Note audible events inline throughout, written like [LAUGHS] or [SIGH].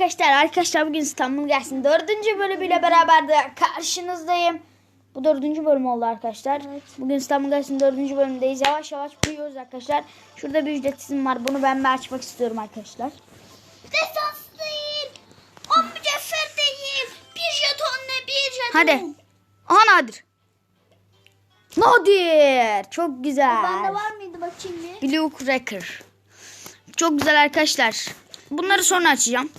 arkadaşlar. Arkadaşlar bugün İstanbul gelsin. Dördüncü bölümüyle beraber de karşınızdayım. Bu dördüncü bölüm oldu arkadaşlar. Bugün İstanbul gelsin dördüncü bölümdeyiz. Yavaş yavaş büyüyoruz arkadaşlar. Şurada bir ücretsizim var. Bunu ben bir açmak istiyorum arkadaşlar. Destanslıyım. On mücevherdeyim. Bir jeton ne bir jeton. Hadi. Aha Nadir. Nadir. Çok güzel. Bende var mıydı bakayım bir? Blue Cracker. Çok güzel arkadaşlar. Bunları sonra açacağım.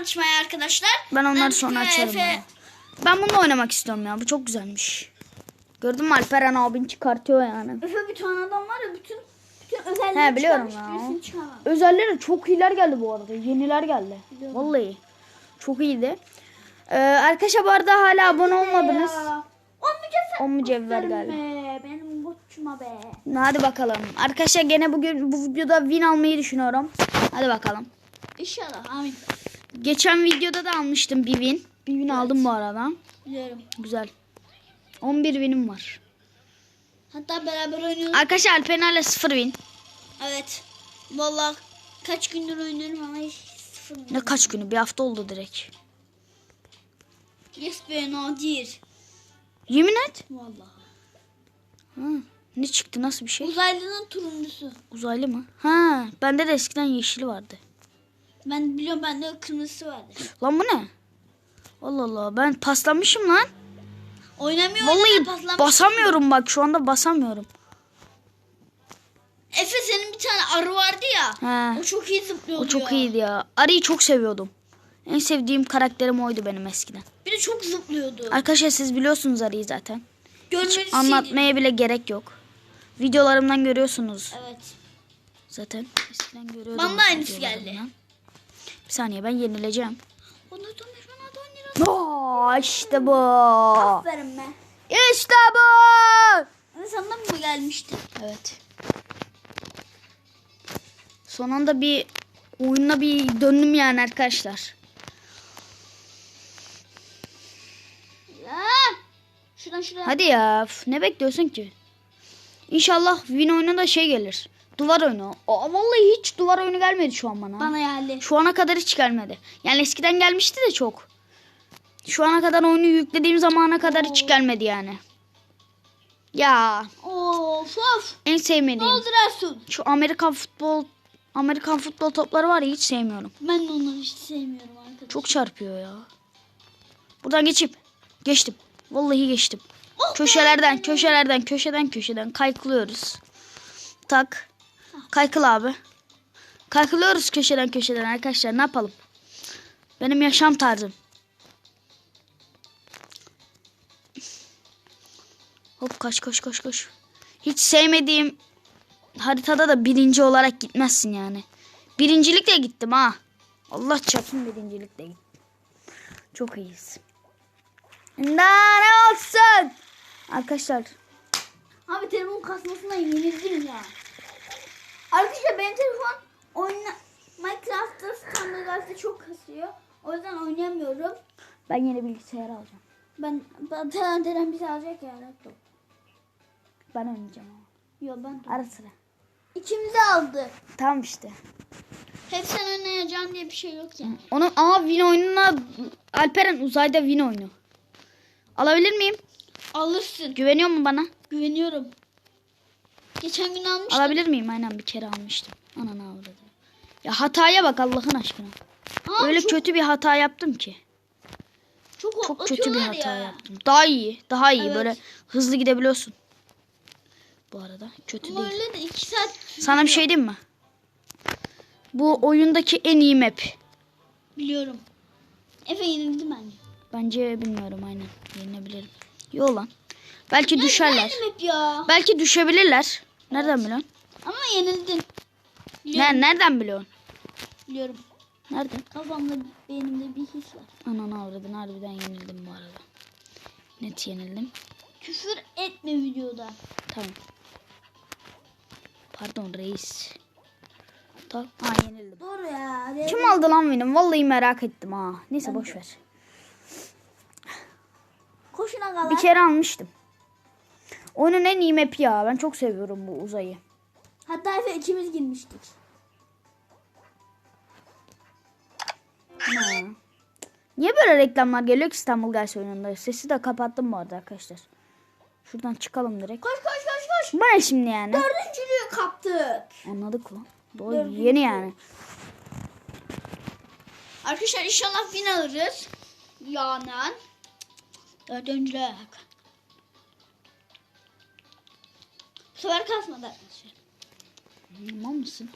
Açmaya arkadaşlar. Ben onları Ben sonra açarım. Efe- ya. Ben bununla oynamak istiyorum ya. Bu çok güzelmiş. Gördün mü Alperen abin çıkartıyor yani. Efe bir tane adam var ya bütün bütün He, biliyorum çıkarmış, ya. Özelleri çok iyiler geldi bu arada. Yeniler geldi. Biliyorum. Vallahi. Çok iyiydi. Ee, arkadaşlar bu arada hala abone olmadınız. Ya. On mücevher. On mücevher geldi. be, Benim koçuma be. Hadi bakalım. Arkadaşlar gene bugün bu videoda win almayı düşünüyorum. Hadi bakalım. İnşallah amin. Geçen videoda da almıştım bir win. Bir win aldım bu arada. Biliyorum. Güzel. 11 winim var. Hatta beraber oynuyoruz. Arkadaşlar Alperen'le 0 win. Evet. Vallahi kaç gündür oynuyorum ama hiç sıfır. Ne kaç günü? Bir hafta oldu direkt. Yes be nadir. Yemin et. Vallahi. Ha, ne çıktı? Nasıl bir şey? Uzaylının turuncusu. Uzaylı mı? Ha, bende de eskiden yeşili vardı. Ben biliyorum bende kırmızısı vardı. Lan bu ne? Allah Allah ben paslanmışım lan. Oynamıyor Vallahi paslanmış. basamıyorum bak şu anda basamıyorum. Efe senin bir tane arı vardı ya. He. O çok iyi zıplıyordu O çok ya. iyiydi ya. Arıyı çok seviyordum. En sevdiğim karakterim oydu benim eskiden. Bir de çok zıplıyordu. Arkadaşlar siz biliyorsunuz Arıyı zaten. Görmelisin. Anlatmaya bile gerek yok. Videolarımdan görüyorsunuz Evet. zaten. Eskiden görüyordum. Bana da aynısı videolarımdan. geldi. Bir saniye ben yenileceğim. Aa, işte bu. Aferin be. İşte bu. Senden mi gelmişti? Evet. Son anda bir oyunla bir döndüm yani arkadaşlar. Ya. Şuradan şuraya. Hadi ya ne bekliyorsun ki? İnşallah win oyunu da şey gelir. Duvar oyunu. Aa, vallahi hiç duvar oyunu gelmedi şu an bana. Bana geldi. Şu ana kadar hiç gelmedi. Yani eskiden gelmişti de çok. Şu ana kadar oyunu yüklediğim zamana kadar hiç gelmedi yani. Ya Of of. en sevmediğim. oldu Resul? Şu Amerikan futbol Amerikan futbol topları var ya hiç sevmiyorum. Ben de onları hiç sevmiyorum arkadaşlar. Çok çarpıyor ya. Buradan geçip geçtim. Vallahi geçtim. Oh, Köşelerden, köşelerden, köşeden, köşeden kaykılıyoruz. Tak. Kaykıl abi. Kaykılıyoruz köşeden, köşeden arkadaşlar. Ne yapalım? Benim yaşam tarzım. Hop kaç koş koş koş. Hiç sevmediğim haritada da birinci olarak gitmezsin yani. Birincilikle gittim ha. Allah çarpsın birincilikle gittim. Çok iyiyiz. Daha ne olsun? Arkadaşlar Abi telefon kasmasına yenildim ya. Arkadaşlar benim telefon oyna Minecraft'ta standartlarda çok kasıyor. O yüzden oynayamıyorum. ben yeni bilgisayar alacağım. Ben ben Teren bir alacak ya laptop. Ben oynayacağım ama. Yo ben de. Ara sıra. İkimiz aldı. Tamam işte. Hep sen oynayacaksın diye bir şey yok yani. Onun aa win oyununa Alperen uzayda win oyunu. Alabilir miyim? Alırsın. Güveniyor mu bana? Güveniyorum. Geçen gün almıştım. Alabilir miyim? Aynen bir kere almıştım. Ananı avradı. Ya hataya bak Allah'ın aşkına. Aa, Öyle çok, kötü bir hata yaptım ki. çok, Çok kötü bir hata ya. yaptım. Daha iyi. Daha iyi. Evet. Böyle hızlı gidebiliyorsun. Bu arada kötü Ama değil. öyle de iki saat Sana bir şey diyeyim mi? Bu oyundaki en iyi map. biliyorum. Efe yenildi bence. Bence bilmiyorum aynen. Yenilebilirim. Yo lan. Belki düşerler. Ya. Belki düşebilirler. Nereden biliyorsun? Ama yenildin. Biliyorum. Ne, nereden biliyorsun? Biliyorum. Nereden? Kafamda beynimde bir his var. Ananı avradın harbiden yenildim bu arada. Net yenildim. Küfür etme videoda. Tamam. Pardon reis. Tamam. Ha yenildim. Doğru ya. Kim aldı lan benim? Vallahi merak ettim ha. Neyse boş ver. Koşuna kadar. Bir kere almıştım. Oyunun en iyi map'i ya. Ben çok seviyorum bu uzayı. Hatta Efe ikimiz girmiştik. Ha. Niye böyle reklamlar geliyor ki İstanbul Guys oyununda? Sesi de kapattım bu arada arkadaşlar. Şuradan çıkalım direkt. Koş koş koş koş. Bu ne şimdi yani? Dördüncülüğü kaptık. Anladık lan. Doğru Dördüncü. yeni yani. Arkadaşlar inşallah win alırız. Yanan. Dördüncülük. Sefer kasmadı arkadaşlar. Tamam mısın?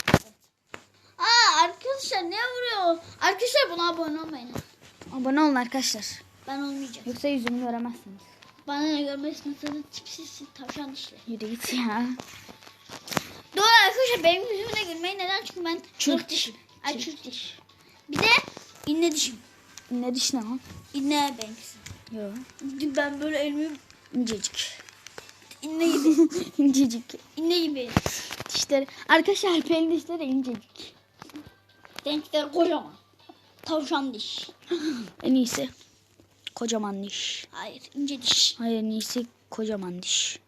Aa arkadaşlar ne vuruyor? Arkadaşlar buna abone olmayın. Abone olun arkadaşlar. Ben olmayacağım. Yoksa yüzümü göremezsiniz. Bana ne görmesine sana tipsizsin tavşan dişli. Yürü git ya. Doğru arkadaşlar benim yüzüme de gülmeyin. Neden? Çünkü ben Çürük dişim. Ay çürük diş. Bir de inne dişim. Ne diş ne lan? İnne benimkisi. Yok. Ben böyle elimi İncecik. İnne gibi. [LAUGHS] İncecik. inne gibi. Dişleri. Arkadaşlar Alper'in dişleri incecik. Renkleri kocaman. Tavşan diş. [LAUGHS] En iyisi kocaman diş. Hayır ince diş. Hayır en iyisi kocaman diş.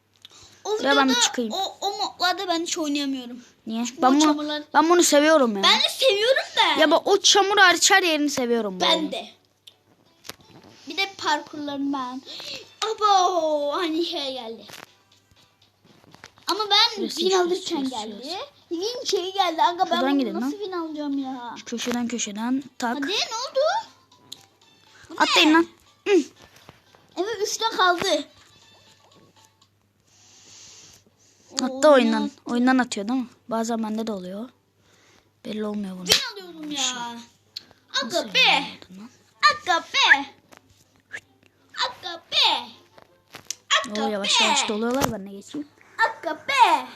O Buraya ben bir çıkayım. o, o modlarda ben hiç oynayamıyorum. Niye? bu Ben bunu, çamurlar- ben bunu seviyorum ya. Ben de seviyorum da. Ya bak o çamur hariç her yerini seviyorum. Ben oyunun. de. Bir de parkurlarım ben. Abo hani şey geldi. Ama ben Şurası, win şurası, alırken şurası, geldi. Win şeyi geldi. Aga ben Şuradan bunu gidelim nasıl lan. win alacağım ya? Şu köşeden köşeden tak. Hadi ne oldu? Bu ne? Atlayın lan. Hı. Evet üçte kaldı. Hatta oyundan. Oyundan atıyor değil mi? Bazen bende de oluyor. Belli olmuyor bunun. Win alıyordum ya. Aga Nasıl be. lan? Aga be. Aga be. Aga Oo, yavaş be. yavaş doluyorlar ben de geçeyim. Aga be.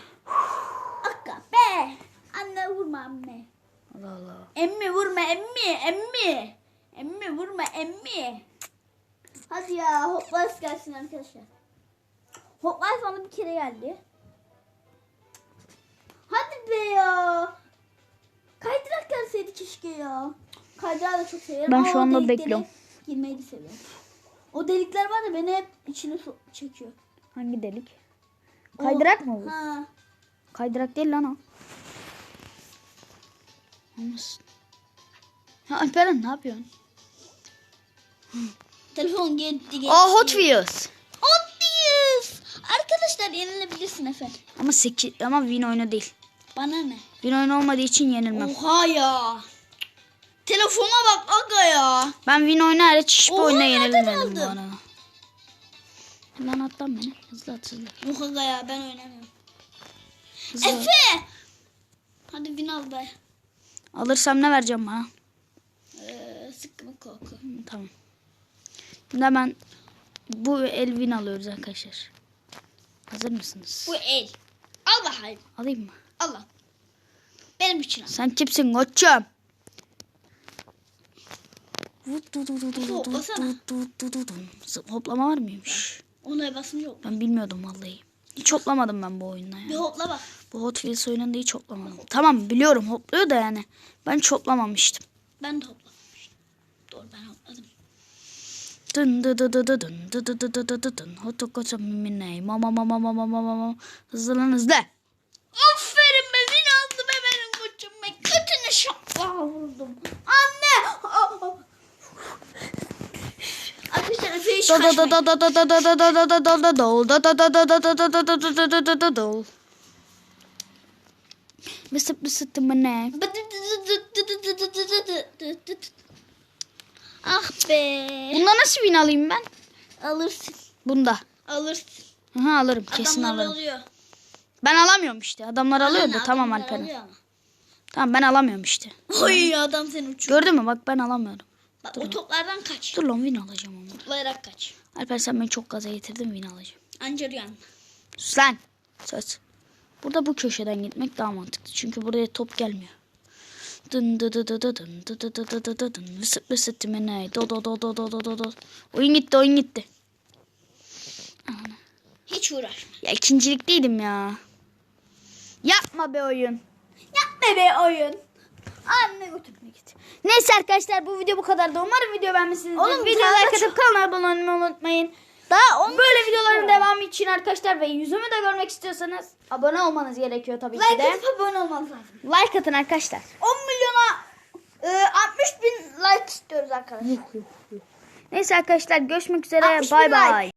Aga be. Anne vurma anne. Allah Allah. Emmi vurma emmi emmi. Emmi vurma emmi. Hadi ya hoplas gelsin arkadaşlar. Hoplas bana bir kere geldi. Hadi be ya. Kaydırak gelseydi keşke ya. Kaydırağı da çok severim. Ben ama şu anda bekliyorum. Girmeyi de seviyorum. O delikler var ya beni hep içine çekiyor. Hangi delik? Kaydırak mı bu? Ha. Kaydırak değil lan o. Olmasın. Ha Alperen ne yapıyorsun? [LAUGHS] Telefon gitti gitti. Aa Hot Wheels. Hot Wheels. Arkadaşlar yenilebilirsin efendim. Ama 8 ama win oyunu değil. Bana ne? Win oyunu olmadığı için yenilmem. Oha ya. Telefona bak aga ya. Ben win oyunu hariç hiçbir Oha, oyuna nereden yenilmedim aldın? arada. Hemen atlan beni. Hızlı at hızlı. Yok aga ya ben oynamıyorum. hızlı at. Efe. Hadi win al be. Alırsam ne vereceğim bana? Ee, sıkma koku. Tamam. Şimdi hemen bu el win alıyoruz arkadaşlar. Hazır mısınız? Bu el. Al bakayım. Alayım mı? Al al. Benim için al. Sen kimsin koçum? Hoplama var mıymış? Ona basınca hopla. Ben bilmiyordum vallahi. Hiç hoplamadım ben bu oyunda Bir ya. hopla bak. Bu Hot Wheels oyununda hiç hoplamadım. Tamam biliyorum hopluyor da yani. Ben hiç hoplamamıştım. Ben de hoplamıştım. Doğru ben hopladım. Dın dı dı dı dı dın dı dı dı dı dı dı dın. Hoto koça mimine. Mama mama mama mama mama. Hızlı lan hızlı. Aferin be win aldı be benim koçum be. Kötüne şapla vurdum. Anne. Da dol. Mısıp mısıttı mı ne? Ah be. Bunda nasıl win alayım ben? Alırsın. Bunda. Alırsın. Hı alırım kesin Adamlar alırım. alıyor. Ben alamıyorum işte. Adamlar alıyordu. Aynen, Tamam Alperen. Tamam ben alamıyorum işte. Oy adam seni uçuyor. Gördün mü bak ben alamıyorum. Bak o toplardan kaç. Dur lan win alacağım ama. Toplayarak kaç. Alper sen beni çok gaza getirdin win alacağım. Anca rüyan. Sus lan. Söz. Burada bu köşeden gitmek daha mantıklı. Çünkü buraya top gelmiyor. Dın dı dı dı dı dın dı dı dı dı dı dı dın vısıt vısıt ne do do do do do do do do. Oyun gitti oyun gitti. Ana. Hiç uğraşma. Ya ikincilikteydim ya. Yapma be oyun. Yapma be oyun. Anne götürme git. Neyse arkadaşlar bu video bu kadardı. Umarım video beğenmişsinizdir. Oğlum, Video like atıp kanala abone olmayı unutmayın. Daha on Böyle videoların devamı için arkadaşlar ve yüzümü de görmek istiyorsanız abone olmanız gerekiyor tabii ki like de. atıp abone olmanız lazım. Like atın arkadaşlar. 10 milyona e, 60 bin like arkadaşlar. Neyse arkadaşlar görüşmek üzere. 61 Bay like. bay.